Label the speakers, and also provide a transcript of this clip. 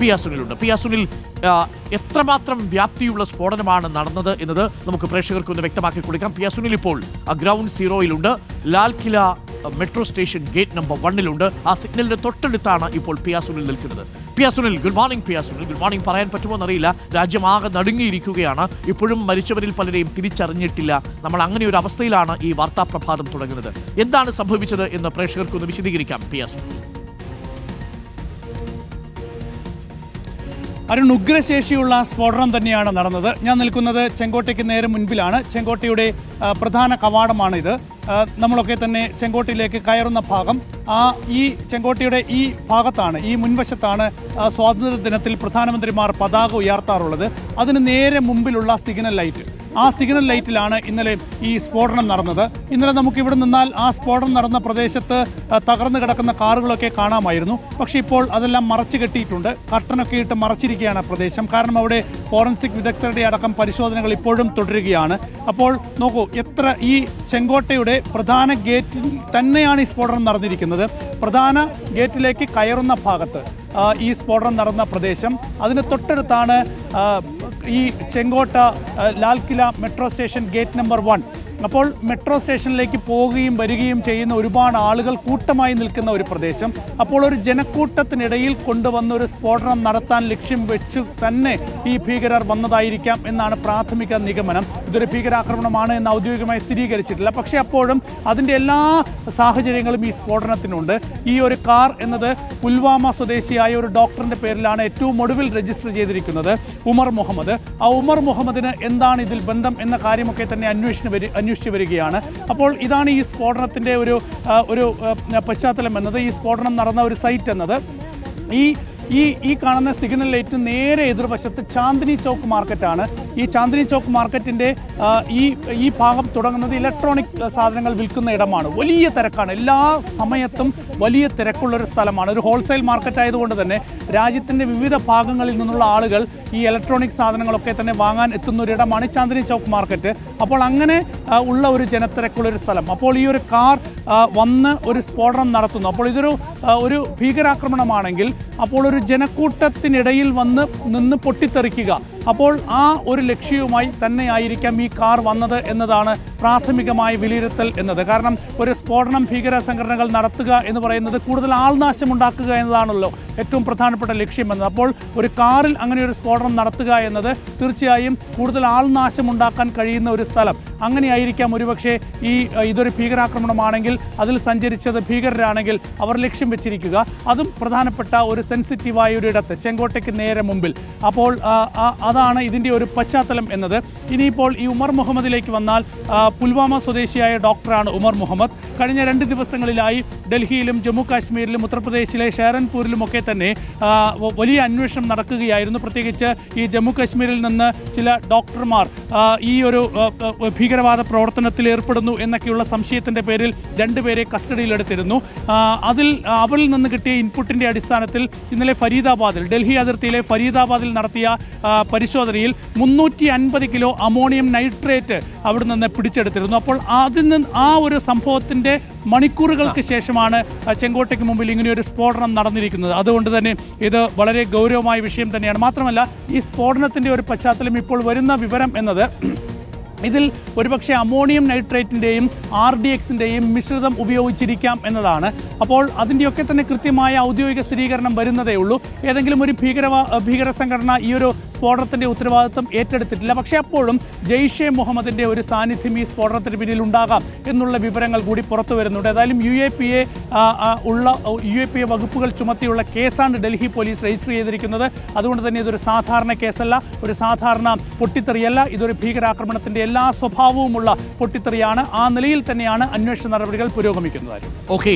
Speaker 1: P R സുനിലുണ്ട് P R Sunil ആ, എത്രമാത്രം വ്യാപ്തിയുള്ള സ്ഫോടനമാണ് നടന്നത് എന്നത് നമുക്ക് പ്രേക്ഷകർക്ക് ഒന്ന് വ്യക്തമാക്കി കൊടുക്കാം. പി ആർ സുനിൽ ഇപ്പോൾ ആ, ground സീറോയിലുണ്ട്. Lal Qila metro station gate number വണ്ണിലുണ്ട്. ആ സിഗ്നലിന്റെ തൊട്ടടുത്താണ് ഇപ്പോൾ പി ആ സുനിൽ നിൽക്കുന്നത്. പി ആ സുനിൽ ഗുഡ് മോർണിംഗ് പി ആ സുനിൽ ഗുഡ് മോർണിംഗ് പറയാൻ പറ്റുമോ എന്നറിയില്ല. രാജ്യമാകെ നടുങ്ങിയിരിക്കുകയാണ്. ഇപ്പോഴും മരിച്ചവരിൽ പലരെയും തിരിച്ചറിഞ്ഞിട്ടില്ല. നമ്മൾ അങ്ങനെ ഒരു അവസ്ഥയിലാണ് ഈ വാർത്താ പ്രഭാതം തുടങ്ങുന്നത്. എന്താണ് സംഭവിച്ചത് എന്ന് പ്രേക്ഷകർക്കൊന്ന് വിശദീകരിക്കാം. പി
Speaker 2: അരുൺ ഉഗ്രശേഷിയുള്ള സ്ഫോടനം തന്നെയാണ് നടന്നത്. ഞാൻ നിൽക്കുന്നത് ചെങ്കോട്ടയ്ക്ക് നേരെ മുൻപിലാണ്. ചെങ്കോട്ടയുടെ പ്രധാന കവാടമാണിത്. നമ്മളൊക്കെ തന്നെ ചെങ്കോട്ടയിലേക്ക് കയറുന്ന ഭാഗം. ആ ഈ ചെങ്കോട്ടയുടെ ഈ ഭാഗത്താണ് ഈ മുൻവശത്താണ് സ്വാതന്ത്ര്യ ദിനത്തിൽ പ്രധാനമന്ത്രിമാർ പതാക ഉയർത്താറുള്ളത്. അതിന് നേരെ മുമ്പിലുള്ള സിഗ്നൽ ലൈറ്റ്. ആ സിഗ്നൽ ലൈറ്റിലാണ് ഇന്നലെ ഈ സ്ഫോടനം നടന്നത്. ഇന്നലെ നമുക്ക് ഇവിടെ നിന്നാൽ ആ സ്ഫോടനം നടന്ന പ്രദേശത്ത് തകർന്നു കിടക്കുന്ന കാറുകളൊക്കെ കാണാമായിരുന്നു. പക്ഷേ ഇപ്പോൾ അതെല്ലാം മറച്ചു കെട്ടിയിട്ടുണ്ട്. കർട്ടനൊക്കെ ഇട്ട് മറച്ചിരിക്കുകയാണ് പ്രദേശം. കാരണം അവിടെ ഫോറൻസിക് വിദഗ്ധരുടെ അടക്കം പരിശോധനകൾ ഇപ്പോഴും തുടരുകയാണ്. അപ്പോൾ നോക്കൂ എത്ര ഈ ചെങ്കോട്ടയുടെ പ്രധാന ഗേറ്റിൽ തന്നെയാണ് ഈ സ്ഫോടനം നടന്നിരിക്കുന്നത്. പ്രധാന ഗേറ്റിലേക്ക് കയറുന്ന ഭാഗത്ത് ഈ സ്ഫോടനം നടന്ന പ്രദേശം. അതിന് തൊട്ടടുത്താണ് ഈ ചെങ്കോട്ട ആ, Lal metro station gate number one. അപ്പോൾ മെട്രോ സ്റ്റേഷനിലേക്ക് പോവുകയും വരികയും ചെയ്യുന്ന ഒരുപാട് ആളുകൾ കൂട്ടമായി നിൽക്കുന്ന ഒരു പ്രദേശം. അപ്പോൾ ഒരു ജനക്കൂട്ടത്തിനിടയിൽ കൊണ്ടുവന്ന ഒരു സ്ഫോടനം നടത്താൻ ലക്ഷ്യം വെച്ച് തന്നെ ഈ ഭീകരർ വന്നതായിരിക്കാം എന്നാണ് പ്രാഥമിക നിഗമനം. ഇതൊരു ഭീകരാക്രമണമാണ് എന്ന് ഔദ്യോഗികമായി സ്ഥിരീകരിച്ചിട്ടില്ല. പക്ഷേ അപ്പോഴും അതിന്റെ എല്ലാ സാഹചര്യങ്ങളും ഈ സ്ഫോടനത്തിനുണ്ട്. ഈ ഒരു കാർ എന്നത് പുൽവാമ സ്വദേശിയായ ഒരു ഡോക്ടറിന്റെ പേരിലാണ് ഏറ്റവും ഒടുവിൽ രജിസ്റ്റർ ചെയ്തിരിക്കുന്നത്. ഉമർ മുഹമ്മദ്. ആ ഉമർ മുഹമ്മദിന് എന്താണ് ഇതിൽ ബന്ധം എന്ന കാര്യമൊക്കെ തന്നെ അന്വേഷണം അന്വേഷിച്ചു വരികയാണ്. അപ്പോൾ ഇതാണ് ഈ സ്ഫോടനത്തിന്റെ ഒരു ഒരു പശ്ചാത്തലം എന്നത്. ഈ സ്ഫോടനം നടന്ന ഒരു സൈറ്റ് എന്നത്. ഈ ഈ ഈ കാണുന്ന സിഗ്നൽ ലൈറ്റ് നേരെ എതിർവശത്ത് ചാന്ദിനി ചോക്ക് മാർക്കറ്റാണ്. ഈ ചാന്ദിനി ചോക്ക് മാർക്കറ്റിന്റെ ഈ ഈ ഭാഗം തുടങ്ങുന്നത് ഇലക്ട്രോണിക് സാധനങ്ങൾ വിൽക്കുന്ന ഇടമാണ്. വലിയ തിരക്കാണ്. എല്ലാ സമയത്തും വലിയ തിരക്കുള്ള ഒരു സ്ഥലമാണ്. ഒരു ഹോൾസെയിൽ മാർക്കറ്റ് ആയതുകൊണ്ട് തന്നെ രാജ്യത്തിന്റെ വിവിധ ഭാഗങ്ങളിൽ നിന്നുള്ള ആളുകൾ ഈ ഇലക്ട്രോണിക് സാധനങ്ങളൊക്കെ തന്നെ വാങ്ങാൻ എത്തുന്ന ഒരു ഇടമാണ് ചാന്ദിനി ചോക്ക് മാർക്കറ്റ്. അപ്പോൾ അങ്ങനെ ഉള്ള ഒരു ജനത്തിരക്കുള്ള ഒരു സ്ഥലം. അപ്പോൾ ഈ ഒരു കാർ വന്ന് ഒരു സ്ഫോടനം നടത്തുന്നു. അപ്പോൾ ഇതൊരു ഒരു ഭീകരാക്രമണമാണെങ്കിൽ അപ്പോൾ ഒരു ജനക്കൂട്ടത്തിനിടയിൽ വന്ന് നിന്ന് പൊട്ടിത്തെറിക്കുക. അപ്പോൾ ആ ഒരു ലക്ഷ്യവുമായി തന്നെയായിരിക്കാം ഈ കാർ വന്നത് എന്നതാണ് പ്രാഥമികമായ വിലയിരുത്തൽ എന്നത്. കാരണം ഒരു സ്ഫോടനം ഭീകര സംഘടനകൾ നടത്തുക എന്ന് പറയുന്നത് കൂടുതൽ ആൾനാശം ഉണ്ടാക്കുക എന്നതാണല്ലോ ഏറ്റവും പ്രധാനപ്പെട്ട ലക്ഷ്യം എന്നത്. അപ്പോൾ ഒരു കാറിൽ അങ്ങനെ ഒരു സ്ഫോടനം നടത്തുക എന്നത് തീർച്ചയായും കൂടുതൽ ആൾനാശം ഉണ്ടാക്കാൻ കഴിയുന്ന ഒരു സ്ഥലം. അങ്ങനെയായിരിക്കാം ഒരുപക്ഷെ ഈ ഇതൊരു ഭീകരാക്രമണമാണെങ്കിൽ അതിൽ സഞ്ചരിച്ചത് ഭീകരരാണെങ്കിൽ അവർ ലക്ഷ്യം വെച്ചിരിക്കുക. അതും പ്രധാനപ്പെട്ട ഒരു സെൻസിറ്റീവായ ഒരു ഇടത്ത് ചെങ്കോട്ടയ്ക്ക് നേരെ മുമ്പിൽ. അപ്പോൾ അതാണ് ഇതിന്റെ ഒരു പശ്ചാത്തലം എന്നത്. ഇനിയിപ്പോൾ ഈ ഉമർ മുഹമ്മദിലേക്ക് വന്നാൽ പുൽവാമ സ്വദേശിയായ ഡോക്ടറാണ് ഉമർ മുഹമ്മദ്. കഴിഞ്ഞ രണ്ട് ദിവസങ്ങളിലായി ഡൽഹിയിലും ജമ്മു കാശ്മീരിലും ഉത്തർപ്രദേശിലെ ഷെയറൻപൂരിലും ഒക്കെ തന്നെ വലിയ അന്വേഷണം നടക്കുകയായിരുന്നു. പ്രത്യേകിച്ച് ഈ ജമ്മു കാശ്മീരിൽ നിന്ന് ചില ഡോക്ടർമാർ ഈ ഒരു ഭീകരവാദ പ്രവർത്തനത്തിൽ ഏർപ്പെടുന്നു എന്നൊക്കെയുള്ള സംശയത്തിന്റെ പേരിൽ രണ്ടുപേരെ കസ്റ്റഡിയിലെടുത്തിരുന്നു. അതിൽ അവളിൽ നിന്ന് കിട്ടിയ ഇൻപുട്ടിന്റെ അടിസ്ഥാനത്തിൽ ഇന്നലെ ഫരീദാബാദിൽ ഡൽഹി അതിർത്തിയിലെ ഫരീദാബാദിൽ നടത്തിയ പരിശോധനയിൽ മുന്നൂറ്റി അൻപത് കിലോ അമോണിയം നൈട്രേറ്റ് അവിടെ നിന്ന് പിടിച്ചെടുത്തിരുന്നു. അപ്പോൾ അതിൽ നിന്ന് ആ ഒരു സംഭവത്തിന്റെ മണിക്കൂറുകൾക്ക് ശേഷമാണ് ചെങ്കോട്ടയ്ക്ക് മുമ്പിൽ ഇങ്ങനെ ഒരു സ്ഫോടനം നടന്നിരിക്കുന്നത്. അതുകൊണ്ട് തന്നെ ഇത് വളരെ ഗൗരവമായ വിഷയം തന്നെയാണ്. മാത്രമല്ല ഈ സ്ഫോടനത്തിന്റെ ഒരു പശ്ചാത്തലം ഇപ്പോൾ വരുന്ന വിവരം എന്നത് ഇതിൽ ഒരുപക്ഷെ അമോണിയം നൈട്രേറ്റിന്റെയും ആർ ഡി എക്സിന്റെയും മിശ്രിതം ഉപയോഗിച്ചിരിക്കാം എന്നതാണ്. അപ്പോൾ അതിന്റെയൊക്കെ തന്നെ കൃത്യമായ ഔദ്യോഗിക സ്ഥിരീകരണം വരുന്നതേ ഉള്ളൂ. ഏതെങ്കിലും ഒരു ഭീകരവാ ഭീകര സംഘടന ഈ ഒരു സ്ഫോടനത്തിന്റെ ഉത്തരവാദിത്വം ഏറ്റെടുത്തിട്ടില്ല. പക്ഷേ അപ്പോഴും ജെയ്ഷെ മുഹമ്മദിന്റെ ഒരു സാന്നിധ്യം ഈ സ്ഫോടനത്തിന് പിന്നിൽ ഉണ്ടാകാം എന്നുള്ള വിവരങ്ങൾ കൂടി പുറത്തു വരുന്നുണ്ട്. ഏതായാലും യു എ പി എ ഉള്ള യു എ പി എ വകുപ്പുകൾ ചുമത്തിയുള്ള കേസാണ് ഡൽഹി പോലീസ് രജിസ്റ്റർ ചെയ്തിരിക്കുന്നത്. അതുകൊണ്ട് തന്നെ ഇതൊരു സാധാരണ കേസല്ല ഒരു സാധാരണ പൊട്ടിത്തെറിയല്ല. ഇതൊരു ഭീകരാക്രമണത്തിന്റെ എല്ലാ സ്വഭാവവുമുള്ള പൊട്ടിത്തെറിയാണ്. ആ നിലയിൽ തന്നെയാണ് അന്വേഷണ നടപടികൾ പുരോഗമിക്കുന്നത്
Speaker 1: ഓക്കെ.